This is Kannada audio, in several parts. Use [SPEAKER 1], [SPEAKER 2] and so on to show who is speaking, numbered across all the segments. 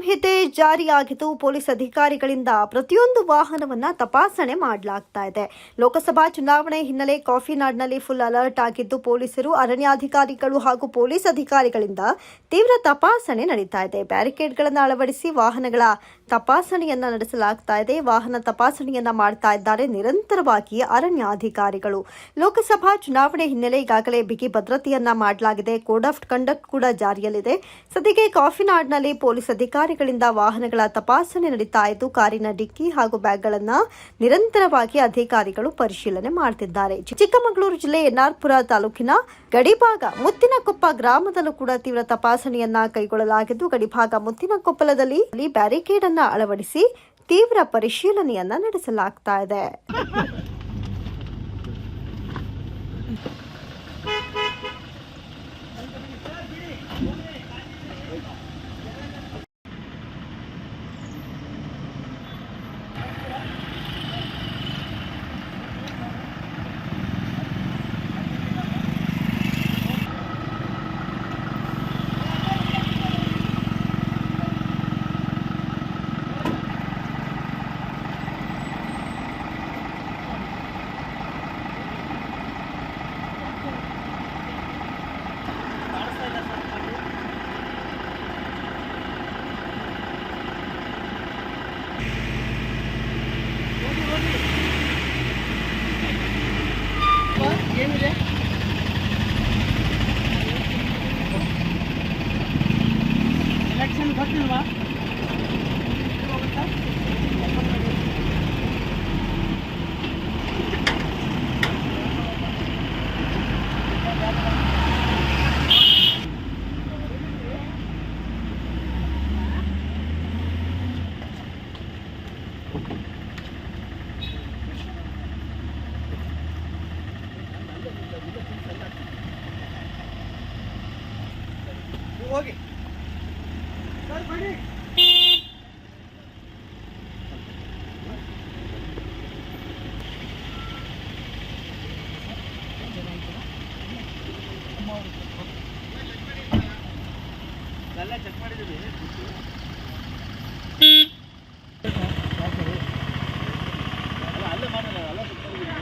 [SPEAKER 1] ಸಂಹಿತೆ ಜಾರಿಯಾಗಿದ್ದು ಪೊಲೀಸ್ ಅಧಿಕಾರಿಗಳಿಂದ ಪ್ರತಿಯೊಂದು ವಾಹನವನ್ನ ತಪಾಸಣೆ ಮಾಡಲಾಗ್ತಾ ಇದೆ. ಲೋಕಸಭಾ ಚುನಾವಣೆ ಹಿನ್ನೆಲೆ ಕಾಫಿನಾಡ್ನಲ್ಲಿ ಫುಲ್ ಅಲರ್ಟ್ ಆಗಿದ್ದು ಪೊಲೀಸರು, ಅರಣ್ಯಾಧಿಕಾರಿಗಳು ಹಾಗೂ ಪೊಲೀಸ್ ಅಧಿಕಾರಿಗಳಿಂದ ತೀವ್ರ ತಪಾಸಣೆ ನಡೀತಾ ಇದೆ. ಬ್ಯಾರಿಕೇಡ್ಗಳನ್ನು ಅಳವಡಿಸಿ ವಾಹನಗಳ ತಪಾಸಣೆಯನ್ನ ನಡೆಸಲಾಗ್ತಾ ಇದೆ. ವಾಹನ ತಪಾಸಣೆಯನ್ನ ಮಾಡ್ತಾ ಇದ್ದಾರೆ ನಿರಂತರವಾಗಿ ಅರಣ್ಯಾಧಿಕಾರಿಗಳು. ಲೋಕಸಭಾ ಚುನಾವಣೆ ಹಿನ್ನೆಲೆ ಈಗಾಗಲೇ ಬಿಗಿ ಭದ್ರತೆಯನ್ನ ಮಾಡಲಾಗಿದೆ. ಕೋಡ್ ಆಫ್ ಕಂಡಕ್ಟ್ ಕೂಡ ಜಾರಿಯಲ್ಲಿದೆ. ಸದ್ಯಕ್ಕೆ ಕಾಫಿನಾಡ್ನಲ್ಲಿ ಪೊಲೀಸ್ ಅಧಿಕಾರಿಗಳಿಂದ ವಾಹನಗಳ ತಪಾಸಣೆ ನಡೀತಾ ಇದ್ದು ಕಾರಿನ ಡಿಕ್ಕಿ ಹಾಗೂ ಬ್ಯಾಗ್ಗಳನ್ನು ನಿರಂತರವಾಗಿ ಅಧಿಕಾರಿಗಳು ಪರಿಶೀಲನೆ ಮಾಡುತ್ತಿದ್ದಾರೆ ಚಿಕ್ಕಮಗಳೂರು ಜಿಲ್ಲೆ ಎನ್ಆರ್ಪುರ ತಾಲೂಕಿನ ಗಡಿಭಾಗ ಮುತ್ತಿನಕೊಪ್ಪ ಗ್ರಾಮದಲ್ಲೂ ಕೂಡ ತೀವ್ರ ತಪಾಸಣೆಯನ್ನ ಕೈಗೊಳ್ಳಲಾಗಿದ್ದು, ಗಡಿಭಾಗ ಮುತ್ತಿನಕೊಪ್ಪಲದಲ್ಲಿ ಬ್ಯಾರಿಕೇಡ್ ಅನ್ನ ಅಳವಡಿಸಿ ತೀವ್ರ ಪರಿಶೀಲನೆಯನ್ನ ನಡೆಸಲಾಗ್ತಾ ಇದೆ.
[SPEAKER 2] Bak gemide. Election button var. Thank you. Okay. Sir பண்ணி. நல்லா செக் பண்ணிடுது அல்ல மாட்டல நல்லா செக் பண்ணிடுது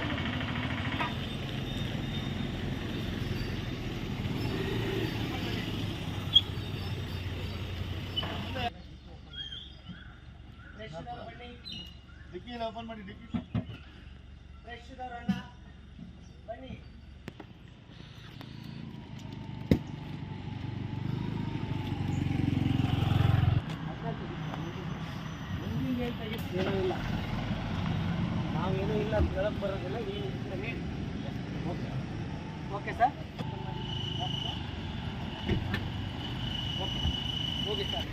[SPEAKER 2] ಮಾಡಿದ್ದೀವಿ ಡಿಕ್ಕಿ ಓಪನ್ ಮಾಡಿ. ಡಿಕ್ಕಿ ಬನ್ನಿ. ಏನೂ ಇಲ್ಲ ನಾವೇನೂ ಇಲ್ಲ ಅಂತ ಹೇಳಕ್ ಬರೋದಿಲ್ಲ, ಏನು ಇದ್ರೆ ಹೇಳಿ. Okay okay sir. Okay okay sir.